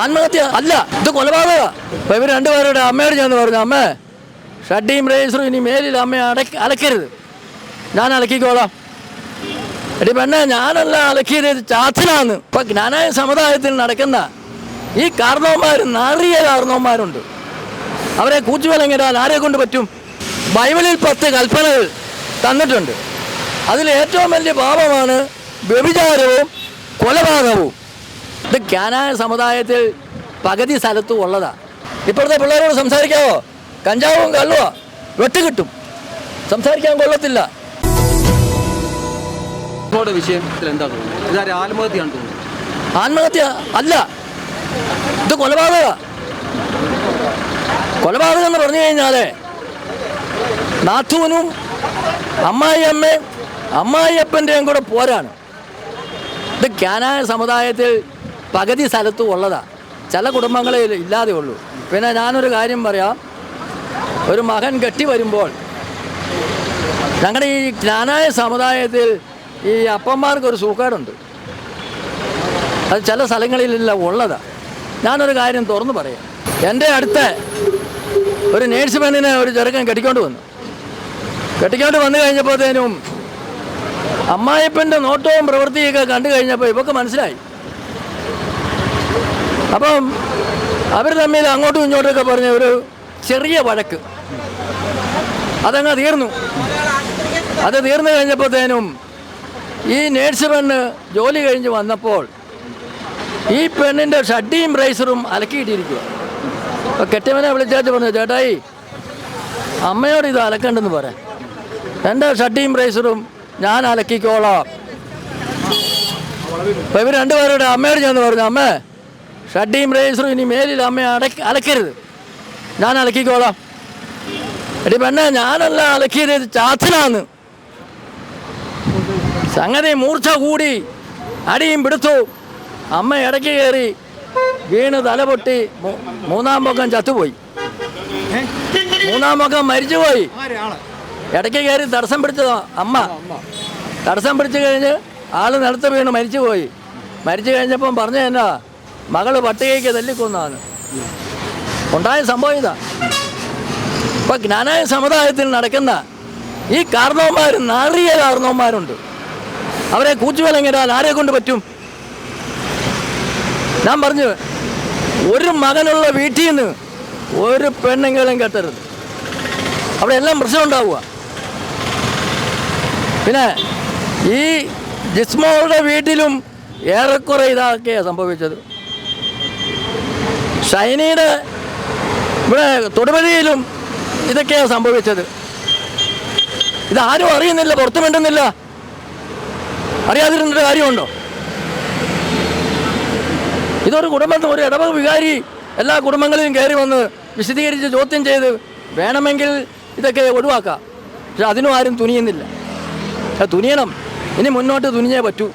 ആത്മഹത്യ? അല്ല ഇത് കൊലപാതക. അപ്പോൾ ഇവർ രണ്ടുപേരുടെ അമ്മയോട് ഞാൻ പറഞ്ഞു അമ്മ ഷഡ്ഡിയും റേസറും ഇനി മേലിൽ അമ്മയെ അടക്ക അലക്കരുത്. ഞാൻ അലക്കിക്കോളാം. എടി പെണ്ണെ ഞാനല്ല അലക്കിയത് ചാച്ചനാന്ന് ഇപ്പൊ ജ്ഞാനായ സമുദായത്തിൽ നടക്കുന്ന ഈ കാരണവന്മാർ നാറിയ കാരണവന്മാരുണ്ട് അവരെ കൂച്ചുവിലങ്ങിടാൻ ആരെ കൊണ്ട് പറ്റും? ബൈബിളിൽ പത്ത് കൽപ്പനകൾ തന്നിട്ടുണ്ട്. അതിൽ ഏറ്റവും വലിയ പാപമാണ് വ്യഭിചാരവും കൊലപാതകവും. ഇത് ക്യാനായ സമുദായത്തിൽ പകുതി സ്ഥലത്തും ഉള്ളതാണ് ഇപ്പോഴത്തെ പിള്ളേരോട് സംസാരിക്കാവോ? കഞ്ചാവും കള്ളുവോ. വെട്ട് കിട്ടും. സംസാരിക്കാൻ കൊള്ളത്തില്ല. എന്താ തോന്നുന്നത്? ഇതാരെ ആത്മഹത്യയാണ് തോന്നുന്നത് ആത്മഹത്യ അല്ല. ഇത് കൊലപാതക. കൊലപാതകം എന്ന് പറഞ്ഞു കഴിഞ്ഞാൽ നാത്തൂനും അമ്മായിയമ്മയും അമ്മായിയപ്പന്റെയും കൂടെ പോരാണ്. ഇത് ക്യാനായ സമുദായത്തിൽ പകുതി സ്ഥലത്തും ഉള്ളതാണ് ചില കുടുംബങ്ങളിൽ ഇല്ലാതെ ഉള്ളൂ. പിന്നെ ഞാനൊരു കാര്യം പറയാം. ഒരു മകൻ കെട്ടി വരുമ്പോൾ ഞങ്ങളുടെ ഈ ജ്ഞാനായ സമുദായത്തിൽ ഈ അപ്പന്മാർക്ക് ഒരു സൂക്കേടുണ്ട് അത് ചില സ്ഥലങ്ങളിലില്ല ഉള്ളതാ. ഞാനൊരു കാര്യം തുറന്നു പറയാം. എന്റെ അടുത്ത ഒരു നേഴ്സ് പെണ്ണിനെ ഒരു ചെറുക്കൻ കെട്ടിക്കൊണ്ട് വന്നു. കെട്ടിക്കൊണ്ട് വന്നു കഴിഞ്ഞപ്പോഴത്തേനും അമ്മായിപ്പന്റെ നോട്ടവും പ്രവൃത്തിയൊക്കെ കണ്ടു കഴിഞ്ഞപ്പോൾ ഇവക്ക് മനസ്സിലായി. അപ്പം അവർ തമ്മിൽ അങ്ങോട്ടും ഇങ്ങോട്ടുമൊക്കെ പറഞ്ഞ ഒരു ചെറിയ വഴക്ക്. അതങ്ങ് തീർന്നു. അത് തീർന്നു കഴിഞ്ഞപ്പോഴത്തേനും ഈ നേഴ്സ് പെണ്ണ് ജോലി കഴിഞ്ഞ് വന്നപ്പോൾ ഈ പെണ്ണിന്റെ ഷഡ്ഡിയും ബ്രൈസറും അലക്കിയിട്ടിരിക്കുക. അപ്പോൾ കെട്ടിയവനെ വിളിച്ചാച്ച് പറഞ്ഞു ചേട്ടായി അമ്മയോട് ഇത് അലക്കണ്ടെന്ന് പറയാം എന്റെ ഷഡ്ഡിയും ബ്രൈസറും ഞാൻ അലക്കിക്കോളാം. അപ്പോൾ ഇവർ രണ്ടുപേരുടെ അമ്മയോട് ഞാൻ പറഞ്ഞു അമ്മേ ഷഡ്ഡിയും റേസറും ഇനി മേലിൽ അമ്മ അടക്ക അലക്കരുത്. ഞാൻ അലക്കിക്കോളാം. എടി പെണ്ണെ ഞാനല്ല അലക്കിയത് ചാച്ചനാന്ന്. സംഗതി മൂർച്ച കൂടി. അടിയും പിടുത്തു. അമ്മ ഇടയ്ക്ക് കയറി വീണ് തലപൊട്ടി പൊട്ടി മൂന്നാം പൊക്കം ചത്തുപോയി. മൂന്നാം പൊക്കം മരിച്ചുപോയി. ഇടയ്ക്ക് കയറി തടസ്സം പിടിച്ചതാ അമ്മ. തടസ്സം പിടിച്ചു കഴിഞ്ഞ് ആൾ നിലത്ത് വീണ് മരിച്ചുപോയി. മരിച്ചു കഴിഞ്ഞപ്പം പറഞ്ഞു എന്നാ? മകൾ പട്ടികയ്ക്ക് തല്ലിക്കൊന്നാണ്. ഉണ്ടായ സംഭവം ഇതാ. ഇപ്പൊ ജ്ഞാനായ സമുദായത്തിൽ നടക്കുന്ന ഈ കാരണവന്മാർ നാറിയ കാരണവന്മാരുണ്ട് അവരെ കൂച്ചുവിലങ്ങിടാൻ ആരെ കൊണ്ട് പറ്റും? ഞാൻ പറഞ്ഞു ഒരു മകനുള്ള വീട്ടിൽ നിന്ന് ഒരു പെണ്ണെങ്കിലും കെട്ടരുത്. അവിടെ എല്ലാം പ്രശ്നം ഉണ്ടാവുക. പിന്നെ ഈ ജിസ്മോളുടെ വീട്ടിലും ഏറെക്കുറെ ഇതൊക്കെയാണ് സംഭവിച്ചത്. ഷൈനിയുടെ ഇവിടെ തൊടുപുഴയിലും ഇതൊക്കെയാണ് സംഭവിച്ചത്. ഇതാരും അറിയുന്നില്ല പുറത്തു മിണ്ടുന്നില്ല. അറിയാതിരുന്നൊരു കാര്യമുണ്ടോ? ഇതൊരു കുടുംബത്തിൽ ഒരു ഇടവക വികാരി എല്ലാ കുടുംബങ്ങളിലും കയറി വന്ന് വിശദീകരിച്ച് ചോദ്യം ചെയ്ത് വേണമെങ്കിൽ ഇതൊക്കെ ഒഴിവാക്കാം. പക്ഷെ അതിനും ആരും തുനിയുന്നില്ല. തുനിയണം. ഇനി മുന്നോട്ട് തുനിഞ്ഞേ പറ്റൂ.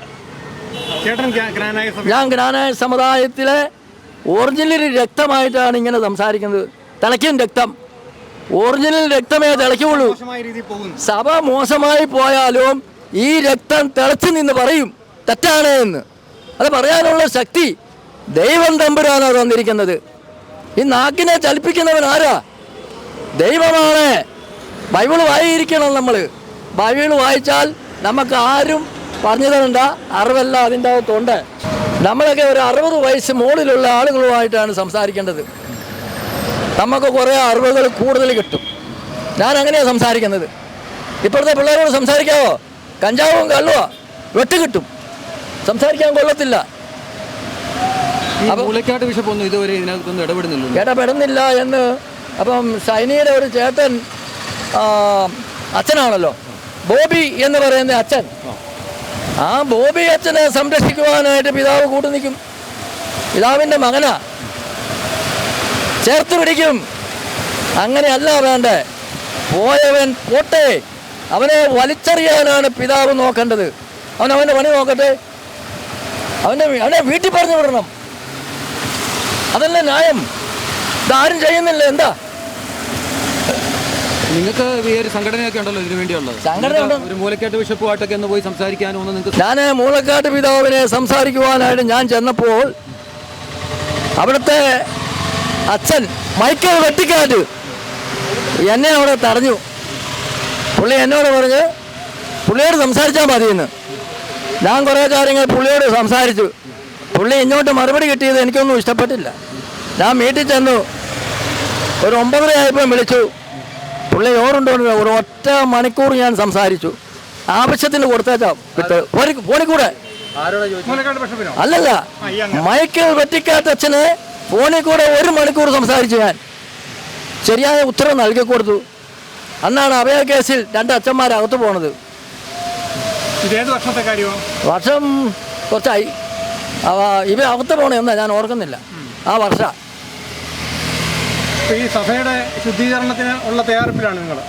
ഞാൻ ഗ്രാനായ സമുദായത്തിലെ ഒറിജിനൽ രക്തമായിട്ടാണ് ഇങ്ങനെ സംസാരിക്കുന്നത്. തിളയ്ക്കും രക്തം. ഒറിജിനൽ രക്തമേ തിളയ്ക്കുള്ളൂ. സഭ മോശമായി പോയാലും ഈ രക്തം തിളച്ചു നിന്ന് പറയും. തെറ്റാണ് എന്ന്. അത് പറയാനുള്ള ശക്തി ദൈവം തമ്പുരാനാ തന്നിരിക്കുന്നത്. ഈ നാക്കിനെ ചലിപ്പിക്കുന്നവൻ ആരാ? ദൈവമാണ്. ബൈബിൾ വായിരിക്കണം നമ്മൾ. ബൈബിൾ വായിച്ചാൽ നമുക്ക് ആരും പറഞ്ഞു തരണ്ട അറിവല്ല അതിന്റെ അകത്തുണ്ട്. നമ്മളൊക്കെ ഒരു അറുപത് വയസ്സ് മുകളിലുള്ള ആളുകളുമായിട്ടാണ് സംസാരിക്കേണ്ടത്. നമുക്ക് കുറേ അറിവുകൾ കൂടുതൽ കിട്ടും. ഞാൻ അങ്ങനെയാണ് സംസാരിക്കുന്നത്. ഇപ്പോഴത്തെ പിള്ളേരോട് സംസാരിക്കാവോ? കഞ്ചാവും കള്ളുവോ. വെട്ട് കിട്ടും. സംസാരിക്കാൻ കൊള്ളത്തില്ല. മൂലക്കാട്ട് ഇതുവരെ ഇതിനകത്തൊന്നും ഇടപെടുന്നില്ല എന്ന് അപ്പം സൈനിയുടെ ഒരു ചേട്ടൻ അച്ഛനാണല്ലോ. ബോബി എന്ന് പറയുന്ന അച്ഛൻ. ആ ബോബി അച്ഛനെ സംരക്ഷിക്കുവാനായിട്ട് പിതാവ് കൂട്ടു നിൽക്കും. പിതാവിന്റെ മകനാ. ചേർത്ത് പിടിക്കും. അങ്ങനെയല്ല വേണ്ടേ. പോയവൻ പോട്ടെ. അവനെ വലിച്ചെറിയാനാണ് പിതാവ് നോക്കേണ്ടത്. അവൻ അവന്റെ പണി നോക്കട്ടെ. അവന്റെ അവനെ വീട്ടിൽ പറഞ്ഞു വിടണം. അതല്ലേ ന്യായം. ഇതാരും ചെയ്യുന്നില്ല. എന്താ? നിങ്ങൾക്ക് ഈ ഒരു സംഘടനയൊക്കെ ഉണ്ടല്ലോ ഇതിനു വേണ്ടിയുള്ളത്. സംഘടന ഒരു മൂലക്കാട്ട് ബിഷപ്പുമായിട്ടൊക്കെ ഒന്ന് പോയി സംസാരിക്കാനും ഒന്ന് നിങ്ങൾക്ക് ഞാൻ മൂലക്കാട്ട് പിതാവിനെ സംസാരിക്കുവാനായിട്ട് ഞാൻ ചെന്നപ്പോൾ അവിടുത്തെ അച്ഛൻ മൈക്കൽ വെട്ടിക്കാറ്റ് എന്നെ അവിടെ തടഞ്ഞു. പുള്ളി എന്നോട് പറഞ്ഞ് പുള്ളിയോട് സംസാരിച്ചാൽ മതിയെന്ന്. ഞാൻ കുറേ കാര്യങ്ങൾ പുള്ളിയോട് സംസാരിച്ചു. പുള്ളി ഇങ്ങോട്ട് മറുപടി കിട്ടിയത് എനിക്കൊന്നും ഇഷ്ടപ്പെട്ടില്ല. ഞാൻ വീട്ടിൽ ചെന്നു ഒരു ഒമ്പതര ആയപ്പോൾ വിളിച്ചു. പുള്ളി ഓറുണ്ടോ ഒരു ഒറ്റ മണിക്കൂർ ഞാൻ സംസാരിച്ചു. ആവശ്യത്തിന് കൊടുത്തേച്ചാ. വിട്ട് ഫോണിൽ കൂടെ അല്ലല്ല. ഈ അങ്ങ്. മൈക്കിൾ വെട്ടിക്കാത്ത അച്ഛന് ഫോണിൽ കൂടെ ഒരു മണിക്കൂർ സംസാരിച്ചു ഞാൻ. ശരിയായ ഉത്തരം നൽകി കൊടുത്തു. അന്നാണ് അഭയ കേസിൽ രണ്ട് അച്ഛന്മാരകത്ത് പോണത്. വർഷം കുറച്ചായി. ഇവ അകത്ത് പോണേ എന്നാ ഞാൻ ഓർക്കുന്നില്ല. ആ വർഷ. ഈ സഭയുടെ ശുദ്ധീകരണത്തിന് ഉള്ള തയ്യാറെടുപ്പിലാണ് നിങ്ങൾ.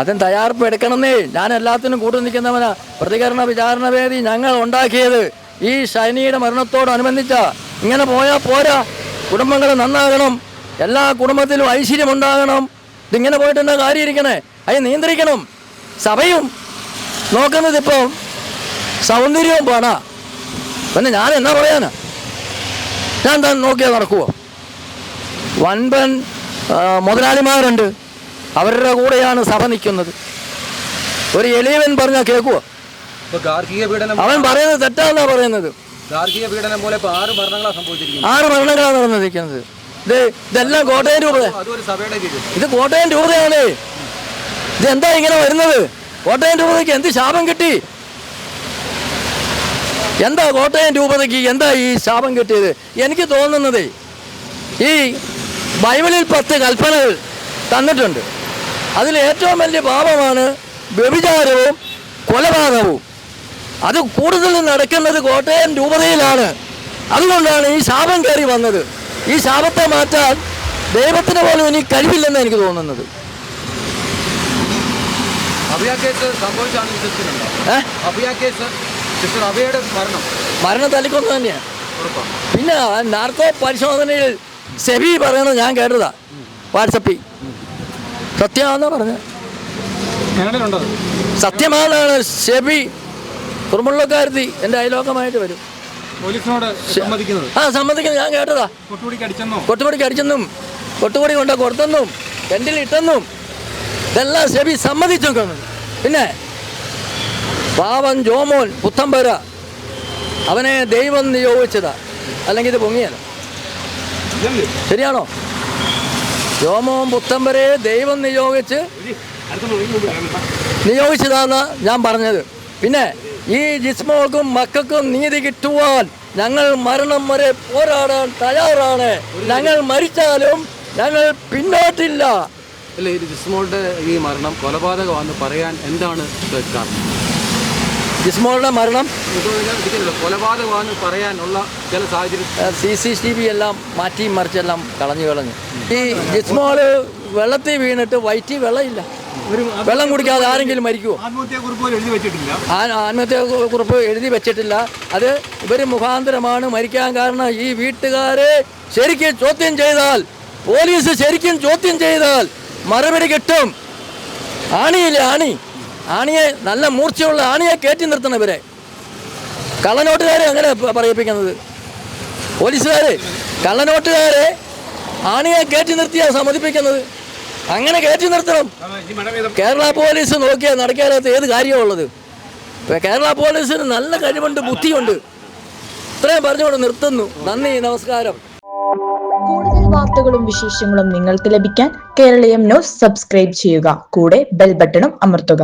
അതും തയ്യാറെടുപ്പ് എടുക്കണമെന്നേ. ഞാൻ എല്ലാത്തിനും കൂട്ടു നിൽക്കുന്നവനാ. പ്രതികരണ വിചാരണ വേദി ഞങ്ങൾ ഉണ്ടാക്കിയത്. ഈ ശനിയുടെ മരണത്തോടനുബന്ധിച്ച ഇങ്ങനെ പോയാൽ പോരാ. കുടുംബങ്ങൾ നന്നാകണം. എല്ലാ കുടുംബത്തിലും ഐശ്വര്യം ഉണ്ടാകണം. ഇതിങ്ങനെ പോയിട്ട് എന്താ കാര്യം ഇരിക്കണേ? അത് നിയന്ത്രിക്കണം. സഭയും നോക്കുന്നത് ഇപ്പം സൗന്ദര്യവും പോണ പിന്നെ ഞാൻ എന്നാ പറയാനാ? ഞാൻ നോക്കിയാൽ നടക്കുമോ വൻപൻ മുതലാളിമാരുണ്ട്. അവരുടെ കൂടെയാണ് സഭ നിൽക്കുന്നത്. ഒരു എളിയവൻ പറഞ്ഞാൽ കേൾക്കുക അവൻ പറയുന്നത് തെറ്റാന്നാ പറയുന്നത്. ഗാർഹിക പീഡനം പോലെ ആറ് മരണങ്ങളാണ് സംഭവിച്ചിരിക്കുന്നത്. ആറ് മരണങ്ങളാണ് നടന്നിരിക്കുന്നത്. ഇത് ഇതെല്ലാം കോട്ടയം രൂപ ഇത് കോട്ടയം രൂപതയാണ്. ഇത് എന്താ ഇങ്ങനെ വരുന്നത്? കോട്ടയം രൂപതയ്ക്ക് എന്ത് ശാപം കിട്ടി? എന്താ കോട്ടയം രൂപതയ്ക്ക് എന്താ ഈ ശാപം കിട്ടിയത്? എനിക്ക് തോന്നുന്നത് ഈ ബൈബിളിൽ പത്ത് കൽപ്പനകൾ തന്നിട്ടുണ്ട്. അതിൽ ഏറ്റവും വലിയ പാപമാണ് വ്യഭിചാരവും കൊലപാതകവും. അത് കൂടുതൽ നടക്കുന്നത് കോട്ടയം രൂപതയിലാണ്. അതുകൊണ്ടാണ് ഈ ശാപം കയറി വന്നത്. ഈ ശാപത്തെ മാറ്റാൻ ദൈവത്തിന് പോലും ഇനി കഴിവില്ലെന്ന് എനിക്ക് തോന്നുന്നത്. മരണ. തല്ലിക്കൊന്നു തന്നെയാണ് പിന്നെ നാർക്കോ പരിശോധനയിൽ സെബി പറയണത് ഞാൻ കേട്ടതാ. വാട്സപ്പിൽ. സത്യമാണെന്നാ പറഞ്ഞത് സത്യമാണ് സെബി കുറുമുള്ളക്കാരുത്തി എന്റെ അയലോക്കമായിട്ട് വരും. ആ സമ്മതിക്കുന്നത് ഞാൻ കേട്ടതാ. കൊട്ടുപിടിക്ക് അടിച്ചെന്നോ? കൊട്ടുപൊടി കൊണ്ട് കൊടുത്തെന്നും കെണ്ടിൽ ഇട്ടെന്നും ഇതെല്ലാം സെബി സമ്മതിച്ചു പിന്നെ പാവൻ ജോമോൻ പുത്തമ്പര അവനെ ദൈവം നിയോഗിച്ചതാ. അല്ലെങ്കിൽ ഇത് പൊങ്ങിയല്ല ശരിയാണോ? വ്യോമവും പുത്തം വരെ ദൈവം നിയോഗിച്ച് നിയോഗിച്ചതാണ് ഞാൻ പറഞ്ഞത്. പിന്നെ ഈ ജിസ്മോൾക്കും മക്കൾക്കും നീതി കിട്ടുവാൻ ഞങ്ങൾ മരണം വരെ പോരാടാൻ തയ്യാറാണ്. ഞങ്ങൾ മരിച്ചാലും ഞങ്ങൾ പിന്നോട്ടില്ല. അല്ല ഈ ജിസ്മോളുടെ ഈ മരണം കൊലപാതകമാണെന്ന് പറയാൻ എന്താണ് കാരണം ജിസ്മോളുടെ മരണം. കൊലപാതകമാണെന്ന് പറയാനുള്ള ചില സാഹചര്യം സി സി ടി വി എല്ലാം മാറ്റി മറിച്ചെല്ലാം കളഞ്ഞു കളഞ്ഞു. ഈ ജിസ്മോൾ വെള്ളത്തിൽ വീണിട്ട് വയറ്റി വെള്ളമില്ല. വെള്ളം കുടിക്കാതെ ആരെങ്കിലും മരിക്കുമോ ആത്മഹത്യ കുറിപ്പ് എഴുതി വെച്ചിട്ടില്ല. ആ- ആത്മഹത്യാ കുറിപ്പ് എഴുതി വെച്ചിട്ടില്ല. അത് ഇവർ മുഖാന്തരമാണ് മരിക്കാൻ കാരണം ഈ വീട്ടുകാരെ ശരിക്കും ചോദ്യം ചെയ്താൽ പോലീസ് ശരിക്കും ചോദ്യം ചെയ്താൽ മറുപടി കിട്ടും. ആണിയില്ല ആണി? ആണിയെ നല്ല മൂർച്ചയുള്ള ആണിയെ കയറ്റി നിർത്തണം ഇവരെ. കള്ളനോട്ടുകാരെ അങ്ങനെ പറയിപ്പിക്കുന്നത്? പോലീസുകാരെ കള്ളനോട്ടുകാരെ ആണിയെ കയറ്റി നിർത്തിയാണ് സമ്മതിപ്പിക്കുന്നത്? അങ്ങനെ കയറ്റി നിർത്തണം. കേരള പോലീസ് നോക്കിയാൽ നടക്കാനകത്ത് ഏത് കാര്യമുള്ളത് കേരള പോലീസിന് നല്ല കഴിവുണ്ട് ബുദ്ധിയുണ്ട്. ഇത്രയും പറഞ്ഞുകൊണ്ട് നിർത്തുന്നു. നന്ദി നമസ്കാരം. കൂടുതൽ വാർത്തകളും വിശേഷങ്ങളും നിങ്ങൾക്ക് ലഭിക്കാൻ കേരളീയം ന്യൂസ് സബ്സ്ക്രൈബ് ചെയ്യുക. കൂടെ ബെൽ ബട്ടണും അമർത്തുക.